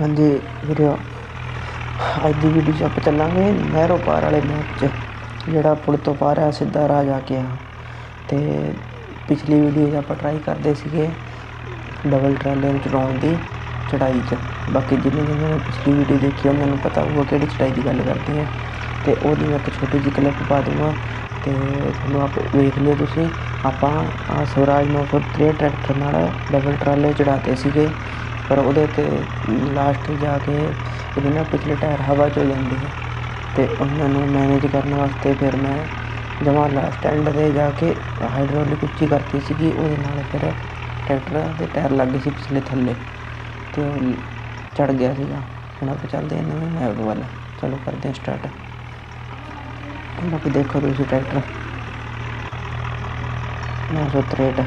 ਹਾਂਜੀ, ਵੀਰੋ, ਅੱਜ ਦੀ ਵੀਡੀਓ 'ਚ ਆਪਾਂ ਚੱਲਾਂਗੇ ਨਹਿਰੋ ਪਾਰ ਵਾਲੇ ਮੈਪ 'ਚ, ਜਿਹੜਾ ਪੁਲ ਤੋਂ ਪਾਰ ਹੈ ਸਿੱਧਾ ਰਾਹ ਜਾ ਕੇ ਆ। ਤੇ ਪਿਛਲੀ ਵੀਡੀਓ 'ਚ ਆਪਾਂ ਟਰਾਈ ਕਰਦੇ ਸੀਗੇ ਡਬਲ ਟਰਾਲੇ ਨੂੰ ਚਲਾਉਣ ਦੀ, ਚੜਾਈ 'ਚ। ਬਾਕੀ ਜਿੰਨੇ ਜਿੰਨੇ ਨੇ ਪਿਛਲੀ ਵੀਡੀਓ ਦੇਖੀ ਉਹਨਾਂ ਨੂੰ ਪਤਾ ਹੋਊਗਾ ਕਿਹੜੀ ਚੜਾਈ ਦੀ ਗੱਲ ਕਰਦੇ ਆ। ਤੇ ਉਹਦੀ ਮੈਂ ਇੱਕ ਛੋਟੀ ਜਿਹੀ ਕਲਿੱਪ ਪਾ ਦੂੰਗਾ ਤੇ ਤੁਹਾਨੂੰ ਆਪ ਵੇਖ ਲਿਓ ਤੁਸੀਂ, ਆਪਾਂ ਆਹ ਸਵਰਾਜ 963 ਟਰੈਕਟਰ ਨਾਲ ਡਬਲ ਟਰਾਲੇ ਚੜਾਤੇ ਸੀਗੇ। ਪਰ ਉਹਦੇ ਤੇ ਲਾਸਟ ਜਾ ਕੇ ਇਹਦੇ ਨਾ ਪਿਛਲੇ ਟਾਇਰ ਹਵਾ 'ਚ ਹੋ ਜਾਂਦੇ ਹੈ ਤੇ ਉਹਨਾਂ ਨੂੰ ਮੈਨੇਜ ਕਰਨ ਵਾਸਤੇ ਫਿਰ ਮੈਂ ਜਮਾ ਲਾਸਟ ਐਂਡ 'ਤੇ ਜਾ ਕੇ ਹਾਈਡ੍ਰੋਲਿਕ ਉੱਚੀ ਕਰਤੀ ਸੀਗੀ, ਉਹਦੇ ਨਾਲ ਫਿਰ ਟਰੈਕਟਰ ਦੇ ਟਾਇਰ ਲੱਗ ਗਏ ਸੀ ਪਿਛਲੇ ਥੱਲੇ। ਅਤੇ ਉਹ ਚੜ੍ਹ ਗਿਆ ਸੀਗਾ। ਹੁਣ ਆਪਾਂ ਚੱਲਦੇ ਹਾਂ ਨਵੇਂ ਮੈਪ ਵੱਲ। ਚਲੋ ਕਰਦੇ ਹਾਂ ਸਟਾਰਟ ਬਾਕੀ ਦੇਖੋ ਤੁਸੀਂ ਟਰੈਕਟਰ। 963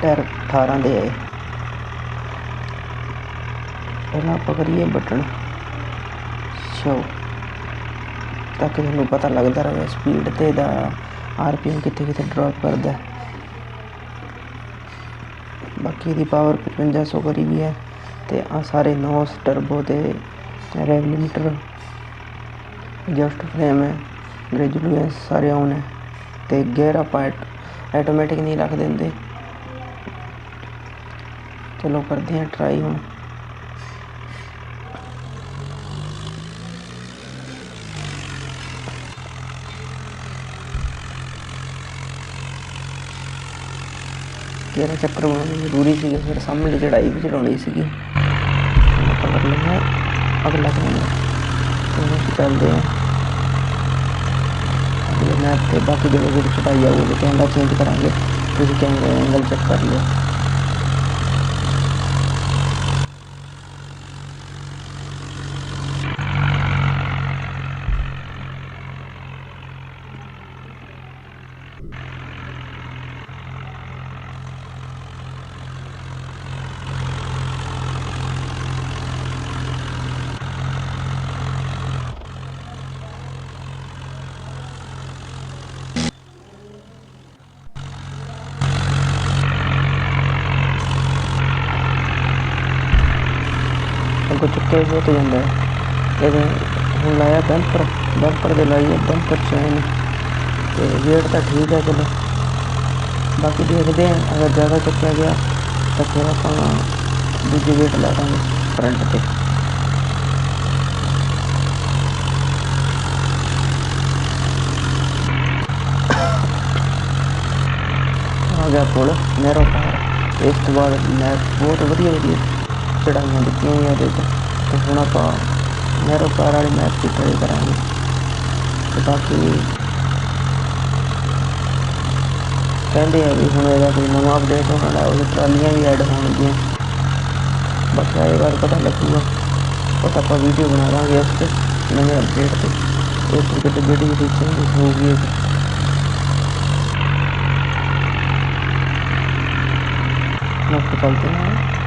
ਟਾਇਰ 18 ਦੇ ਆਏ। ਪਹਿਲਾਂ ਆਪਾਂ ਕਰੀਏ ਬਟਨ। ਸ਼ੋ। ਤਾਂ ਕਿ ਤੁਹਾਨੂੰ ਪਤਾ ਲੱਗਦਾ ਰਹੇ ਸਪੀਡ ਤੇ ਦਾ ਆਰਪੀਐਮ ਕਿੱਥੇ ਕਿੱਥੇ ਡ੍ਰੌਪ ਕਰਦਾ। ਬਾਕੀ ਦੀ ਪਾਵਰ 5500 ਕਰੀ ਵੀ ਹੈ ਤੇ ਆ ਸਾਰੇ ਨੋਸ ਟਰਬੋ ਤੇ ਰੈਗੂਲੇਟਰ ਜਸਟ ਫਰੇਮ ਹੈ ਗ੍ਰੈਜੂਏਸ਼ਨ ਸਾਰੇ ਆਨ ਹੈ ਤੇ ਗੇਅਰ ਆਪਾਂ ਆਟੋਮੈਟਿਕ ਨਹੀਂ ਰੱਖ ਦਿੰਦੇ। ਚਲੋ ਕਰਦੇ ਹਾਂ ਟਰਾਈ ਹੁਣ। ਗੇਅਰ ਚੱਕਰ ਬਣਾਉਣਾ ਜ਼ਰੂਰੀ ਸੀ, ਫਿਰ ਸਾਹਮਣੇ ਚੜਾਈ ਵੀ ਚੜਾਉਣੀ ਸੀਗੀ। ਕਰ ਲੈਂਦੇ ਅਗਲਾ ਕਰਾਂਗੇ ਤੇ ਚੱਲਦੇ ਹਾਂ। ਅਗਲੇ ਮੈਪ ਤੇ ਬਾਕੀ ਜਿਹੜੇ ਜਿਹੜੇ ਚੜਾਈ ਆਊਗੀ ਕੈਮਰਾ ਚੇਂਜ ਕਰਾਂਗੇ। ਤੁਸੀਂ ਕੈਮਰਾ ਐਂਗਲ ਚੈੱਕ ਕਰ ਲਿਓ। ਅੱਗੋਂ ਚੁੱਕਿਆ ਬਹੁਤ ਜਾਂਦਾ ਹੈ ਇਹਦੇ ਹੁਣ ਲਾਇਆ ਬੈਂਪਰ ਬੈਂਪਰ ਦੇ ਲਾਈਏ ਬੈਂਪਰ ਚੈਨ ਤੇ ਵੇਟ ਤਾਂ ਠੀਕ ਹੈ ਚਲੋ ਬਾਕੀ ਦੇਖਦੇ ਹਾਂ ਅਗਰ ਜ਼ਿਆਦਾ ਚੁੱਕਿਆ ਗਿਆ ਤਾਂ ਫਿਰ ਆਪਾਂ ਦੂਜੇ ਵੇਟ ਲਾ ਦਾਂਗੇ ਫਰੰਟ ਤੇ ਆ ਗਿਆ ਪੁਲ ਨਹਿਰੋਂ ਪਾਰ ਇਸ ਤੋਂ ਬਾਅਦ ਮੈਂ ਬਹੁਤ ਵਧੀਆ ਵਧੀਆ ਚੜਾਈਆਂ ਦਿੱਤੀਆਂ ਹੋਈਆਂ ਇਹਦੇ 'ਚ ਤੇ ਹੁਣ ਆਪਾਂ ਨਹਿਰੋਂ ਵਾਲੀ ਮੈਪ ਦੀ ਟਰਾਈ ਕਰਾਂਗੇ। ਤੇ ਬਾਕੀ ਕਹਿੰਦੇ ਆ ਵੀ ਹੁਣ ਇਹਦਾ ਕੋਈ ਨਵਾਂ ਅਪਡੇਟ ਹੋਣ ਵਾਲਾ, ਉਹਦੇ ਟਰਾਲੀਆਂ ਵੀ ਐਡ ਹੋਣਗੀਆਂ। ਬਾਕੀ ਇਹ ਵਾਰ ਪਤਾ ਲੱਗੂਗਾ। ਉਹ ਤਾਂ ਆਪਾਂ ਵੀਡੀਓ ਬਣਾ ਲਾਂਗੇ ਉਸ 'ਤੇ, ਨਵੇਂ ਅਪਡੇਟ ਤੇ। ਇਸ ਤਰੀਕੇ ਤੇ ਜਿਹੜੀ ਵੀ ਹੋਊਗੀ ਨੋਟ ਚਲते हैं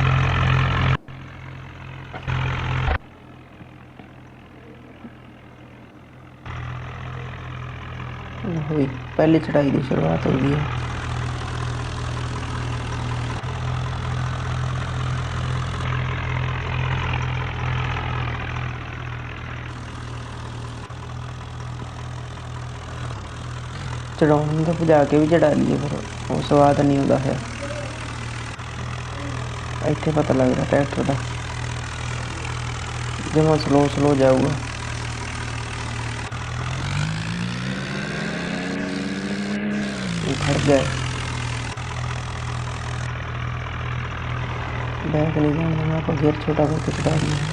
ਹੋਈ ਪਹਿਲੀ ਚੜਾਈ ਦੀ ਸ਼ੁਰੂਆਤ ਹੋ ਗਈ ਹੈ ਚੜਾਉਣ ਦਾ ਭਜਾ ਕੇ ਵੀ ਚੜਾ ਲਈਏ ਫਿਰ ਉਹ ਸਵਾਦ ਨਹੀਂ ਆਉਂਦਾ ਹੈ ਇੱਥੇ ਪਤਾ ਲੱਗਦਾ ਟਰੈਕਟਰ ਦਾ ਜਮਾ ਸਲੋ ਸਲੋ ਜਾਊਗਾ ਇਹ ਖੜ ਗਿਆ बैग नहीं जाऊंगा मैं आपको घेर छोटा करके चढ़ा दिया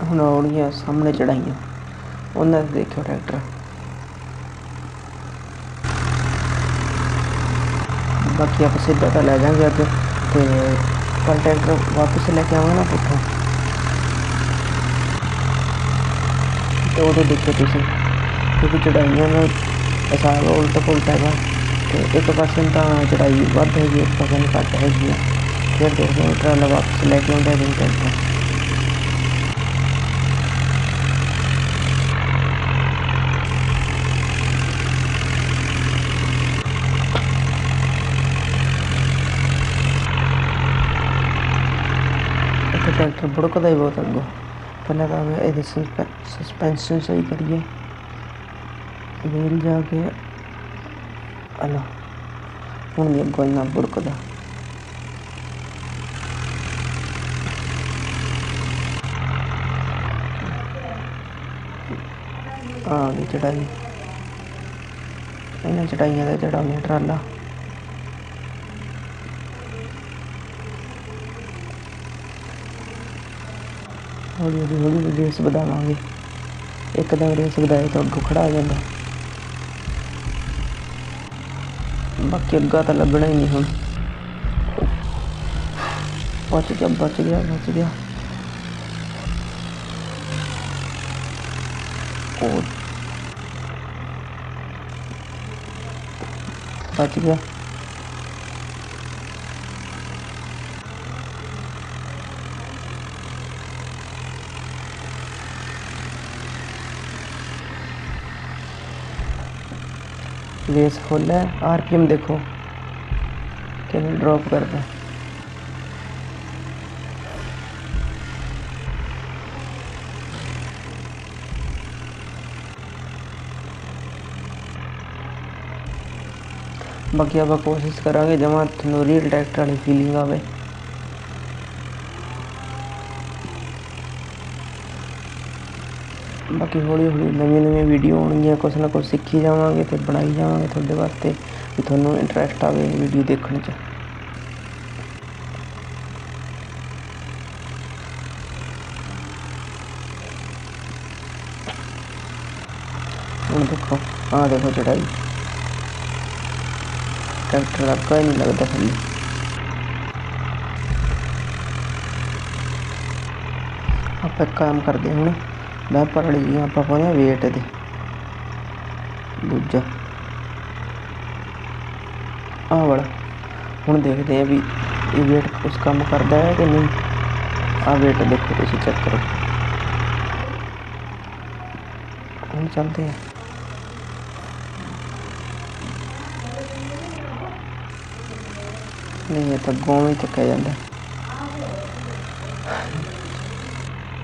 ਹੁਣ ਆਉਣਗੀਆਂ ਸਾਹਮਣੇ ਚੜਾਈਆਂ ਉਹਨਾਂ ਦੇ ਦੇਖਿਓ ਟਰੈਕਟਰ ਬਾਕੀ ਆਪਾਂ ਸਿੱਧਾ ਤਾਂ ਲੈ ਜਾਾਂਗੇ ਅੱਜ ਤੇ ਕੱਲ ਵਾਪਸ ਲੈ ਕੇ ਆਵਾਂਗੇ ਨਾ ਪੁੱਠਾ ਤੇ ਉਦੋਂ ਦੇਖੋ ਤੁਸੀਂ, ਕਿਉਂਕਿ ਚੜਾਈਆਂ ਦਾ ਹਿਸਾਬ ਉਲਟ ਪੁਲਟ ਹੈਗਾ। ਤੇ ਇੱਕ ਪਾਸੇ ਤਾਂ ਚੜਾਈ ਵੱਧ ਹੈਗੀ, ਇੱਕ ਪਾਸੇ ਘੱਟ ਹੈਗੀ ਆ। ਫਿਰ ਦੇਖਦੇ ਹਾਂ, ਟਰਾਲਾ ਵਾਪਸ ਲੈ ਕੇ ਆਉਂਦਾ ਦਿਨ ਟਰੈਕਟਰ ਇੱਥੇ ਟਰੈਕਟਰ ਬੁੜਕਦਾ ਹੀ ਬਹੁਤ ਅੱਗੋਂ। ਪਹਿਲਾਂ ਤਾਂ ਮੈਂ ਇਹਦੇ ਸਸਪੈਂਸ਼ਨ ਸਹੀ ਕਰੀਏ। ਵੇਲ ਜਾ ਕੇ ਅਲਾ, ਹੁਣ ਵੀ ਅੱਗੋਂ ਇੰਨਾ ਬੁੜਕਦਾ ਆ ਗਈ ਚੜਾਈ। ਇਹਨਾਂ ਚੜਾਈਆਂ ਦਾ ਚੜਾਉਂਦੇ ਟਰਾਲਾ। ਹੌਲੀ ਹੌਲੀ ਹੌਲੀ ਹੌਲੀ ਰੇਸ ਵਧਾਵਾਂਗੇ। ਇੱਕਦਮ ਰੇਸ ਵਧਾਏ ਤਾਂ ਅੱਗੋਂ ਖੜਾ ਆ ਜਾਂਦਾ। ਬਾਕੀ ਅੱਗਾ ਤਾਂ ਲੱਗਣਾ ਹੀ ਨਹੀਂ ਹੁਣ। ਬਚ ਗਿਆ ਬਚ ਗਿਆ ਬਚ ਗਿਆ। ਉਹ ਬਚ ਗਿਆ। रेस फुल है आरपीएम देखो कितने ड्रॉप करता है ਬਾਕੀ ਆਪਾਂ ਕੋਸ਼ਿਸ਼ ਕਰਾਂਗੇ ਜਮਾ ਤੁਹਾਨੂੰ ਰੀਅਲ ਟਰੈਕਟਰ ਵਾਲੀ ਫੀਲਿੰਗ ਆਵੇ ਬਾਕੀ ਹੌਲੀ ਹੌਲੀ ਨਵੀਆਂ ਨਵੀਆਂ ਵੀਡੀਓ ਆਉਣਗੀਆਂ, ਕੁਛ ਨਾ ਕੁਛ ਸਿੱਖੀ ਜਾਵਾਂਗੇ ਤੇ ਬਣਾਈ ਜਾਵਾਂਗੇ ਤੁਹਾਡੇ ਵਾਸਤੇ ਵੀ ਤੁਹਾਨੂੰ ਇੰਟਰਸਟ ਆਵੇ ਵੀਡੀਓ ਦੇਖਣ 'ਚ। ਹੁਣ ਦੇਖੋ, ਆਹ ਦੇਖੋ ਚੜਾਈ ਟਰੈਕਟਰ ਦਾ ਕੋਈ ਨਹੀਂ ਲੱਗਦਾ ਥੱਲੇ ਆਪਾਂ ਕੰਮ ਕਰਦੇ ਹੁਣ। ਮੈਂ ਭਰ ਜੀ ਆਪਾਂ ਪਾਉਂਦੇ ਹਾਂ ਵੇਟ ਦੇ ਦੂਜਾ। ਆਹ ਵਾਲਾ। ਹੁਣ ਦੇਖਦੇ ਆ ਵੀ ਇਹ ਵੇਟ ਕੁਛ ਕੰਮ ਕਰਦਾ ਹੈ ਕਿ ਨਹੀਂ। ਆਹ ਵੇਟ ਦੇਖੋ ਤੁਸੀਂ ਚੈੱਕ ਕਰੋ। ਹੁਣ ਚੱਲਦੇ ਆ ਨਹੀਂ, ਇਹ ਤਾਂ ਗੋਂ ਹੀ ਚੱਕਿਆ ਜਾਂਦਾ।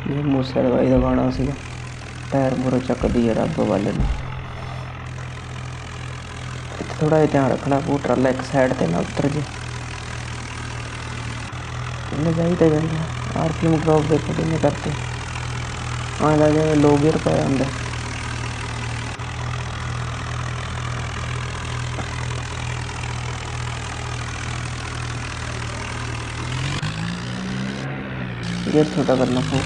ਇਹ ਮੂਸੇ ਲਗਾਈ ਦਾ ਗਾਣਾ ਸੀਗਾ। ਪੈਰ ਮੁਰੋ ਚੱਕਦੀ ਹੈ ਰੱਬ ਵੱਲ ਨੂੰ। ਥੋੜਾ ਜਿਹਾ ਧਿਆਨ ਰੱਖਣਾ ਪਊ ਟਰਾਲਾ ਇੱਕ ਸਾਈਡ ਤੇ ਨਾ ਉਤਰ ਜੇ। ਇਹਨੇ ਜਾਈਦਾ ਜਾਂਦਾ ਆਰਪੀਐਮ ਡ੍ਰੌਪ ਦੇਖੋ ਕਿੰਨੇ ਕਰਤੇ। ਆਹ ਦਾ ਲੋ ਗੇਅਰ ਪਾਇਆ ਹੁੰਦਾ ਗੇਅਰ ਛੋਟਾ ਕਰਨਾ ਪਊ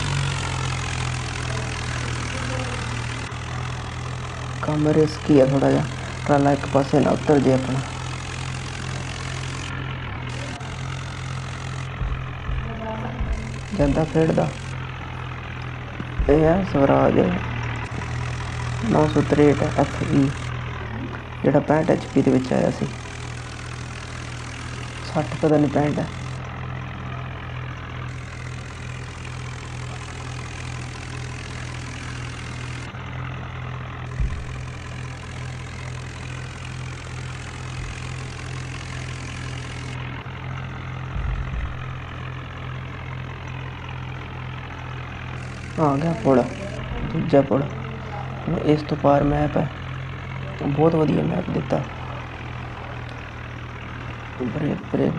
ਕੰਮ ਰਿਸਕ ਹੀ ਆ ਥੋੜਾ ਜਿਹਾ। ਟਰਾਲਾ ਇੱਕ ਪਾਸੇ ਨਾ ਉਤਰ ਜੇ ਆਪਣਾ। ਜਾਂਦਾ ਖੇਡਦਾ। ਇਹ ਹੈ ਸਵਰਾਜ। 963 FE ਜਿਹੜਾ 65 HP ਦੇ ਵਿੱਚ ਆਇਆ ਸੀ। 60 ਪਤਾ ਨਹੀਂ 65 ਹੈ ਗਿਆ ਪੁਲ ਦੂਜਾ ਪੁਲ ਹੁਣ ਇਸ ਤੋਂ ਪਾਰ ਮੈਪ ਹੈ ਬਹੁਤ ਵਧੀਆ ਮੈਪ ਦਿੱਤਾ ਬ੍ਰੇਕ ਬ੍ਰੇਕ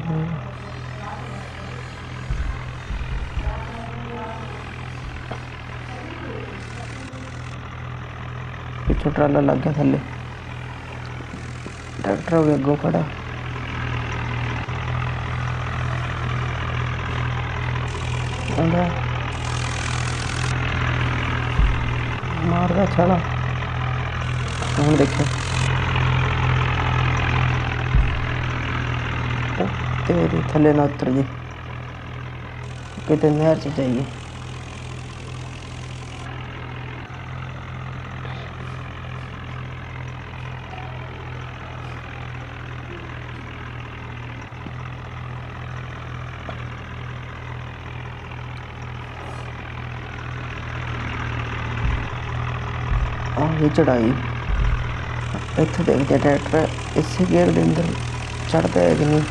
ਪਿੱਛੋਂ ਟਰਾਲਾ ਲੱਗ ਗਿਆ ਥੱਲੇ ਟਰੈਕਟਰ ਹੋ ਗਿਆ ਅੱਗੋਂ ਖੜਾ ਆਂਦਾ ਮਾਰਦਾ ਛਾਲਾ। ਹੁਣ ਦੇਖੋ। ਉਹ ਥੱਲੇ ਨਾ ਉਤਰ ਜੇ ਕਿਤੇ ਨਹਿਰ ਚ ਜਾਈਏ। ਗਈ ਚੜਾਈ ਇੱਥੇ ਦੇਖਦੇ ਹਾਂ ਟਰੈਕਟਰ ਇਸੇ ਗੇਅਰ ਦੇ ਅੰਦਰ ਚੜਦਾ ਹੈ ਕਿ ਨਹੀਂ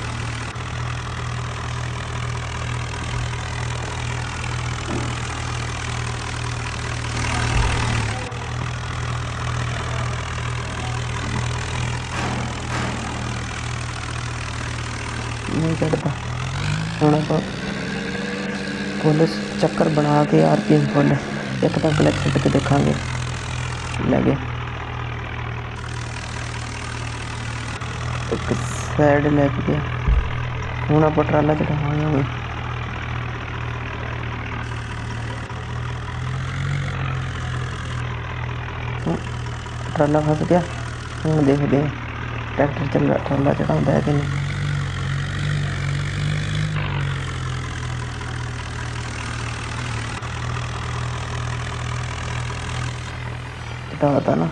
ਨਹੀਂ ਚੜਦਾ ਹੁਣ ਆਪਾਂ ਫੁੱਲ ਚੱਕਰ ਬਣਾ ਕੇ ਆਰਪੀਐਮ ਫੁੱਲ ਇੱਕ ਤਾਂ ਕਲੈਕਟ ਛੱਡ ਕੇ ਦੇਖਾਂਗੇ ਲੈ ਗਏ ਇੱਕ ਸਾਈਡ ਲੈ ਕੇ ਗਿਆ ਹੁਣ ਆਪਾਂ ਟਰਾਲਾ ਚੜਾਵਾਂਗੇ ਹੁਣ ਹੁਣ ਟਰਾਲਾ ਫਸ ਗਿਆ। ਹੁਣ ਦੇਖਦੇ ਟਰੈਕਟਰ ਚੱਲ ਟਰਾਲਾ ਚੜਾਉਂਦਾ ਹੈ ਕਿ ਨਹੀਂ। ਚੜਾਤਾ ਨਾ।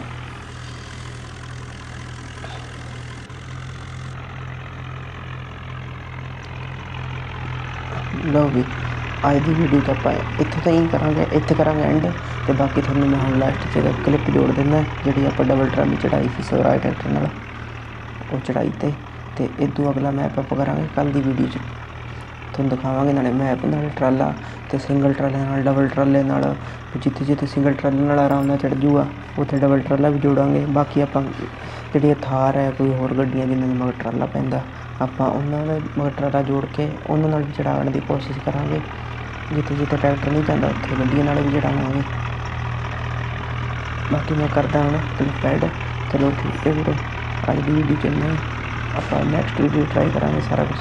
ਲਓ ਵੀ, ਅੱਜ ਦੀ ਵੀਡੀਓ ਤਾਂ ਆਪਾਂ ਇੱਥੇ ਤਾਂ ਹੀ ਕਰਾਂਗੇ, ਇੱਥੇ ਕਰਾਂਗੇ ਐਂਡ ਤੇ ਬਾਕੀ ਤੁਹਾਨੂੰ ਮੈਂ ਹੁਣ ਲਾਸਟ 'ਚ ਕਲਿੱਪ ਜੋੜ ਦਿੰਦਾ, ਜਿਹੜੀ ਆਪਾਂ ਡਬਲ ਟਰਾਲੀ ਚੜਾਈ ਸੀ ਸਵਰਾਜ ਟਰੈਕਟਰ ਨਾਲ, ਉਹ ਚੜਾਈ ਤੇ ਤੇ ਇਦੋਂ ਅਗਲਾ ਮੈਪ ਆਪਾਂ ਕਰਾਂਗੇ ਕੱਲ ਦੀ ਵੀਡੀਓ 'ਚ। ਤੁਹਾਨੂੰ ਦਿਖਾਵਾਂਗੇ, ਨਾਲੇ ਮੈਪ ਨਾਲੇ ਟਰਾਲਾ ਤੇ ਸਿੰਗਲ ਟਰਾਲੇ ਨਾਲ ਡਬਲ ਟਰਾਲੇ ਨਾਲ ਜਿੱਥੇ ਜਿੱਥੇ ਸਿੰਗਲ ਟਰਾਲੇ ਨਾਲ ਆਰਾਮ ਨਾਲ ਚੜ ਜੂਗਾ, ਉੱਥੇ ਡਬਲ ਟਰਾਲਾ ਵੀ ਜੋੜਾਂਗੇ। ਬਾਕੀ ਆਪਾਂ ਜਿਹੜੀ ਥਾਰ ਹੈ, ਕੋਈ ਹੋਰ ਗੱਡੀਆਂ ਜਿਨ੍ਹਾਂ ਦੇ ਮਗਰ ਟਰਾਲਾ ਪੈਂਦਾ, ਆਪਾਂ ਉਹਨਾਂ ਦੇ ਮਗਰ ਟਰਾਲਾ ਜੋੜ ਕੇ ਉਹਨਾਂ ਨਾਲ ਵੀ ਚੜਾਉਣ ਦੀ ਕੋਸ਼ਿਸ਼ ਕਰਾਂਗੇ। ਜਿੱਥੇ ਜਿੱਥੇ ਟਰੈਕਟਰ ਨਹੀਂ ਜਾਂਦਾ, ਉੱਥੇ ਗੱਡੀਆਂ ਨਾਲ ਵੀ ਚੜਾਵਾਂਗੇ। ਬਾਕੀ ਮੈਂ ਕਰਦਾ ਹੁਣ ਕਲਿੱਪ ਐਡ ਚਲੋ ਠੀਕ ਹੈ ਵੀਰੇ, ਅੱਜ ਦੀ ਵੀਡੀਓ ਚ ਇੰਨਾ ਆਪਾਂ ਨੈਕਸਟ ਵੀਡੀਓ ਟਰਾਈ ਕਰਾਂਗੇ ਸਾਰਾ ਕੁਝ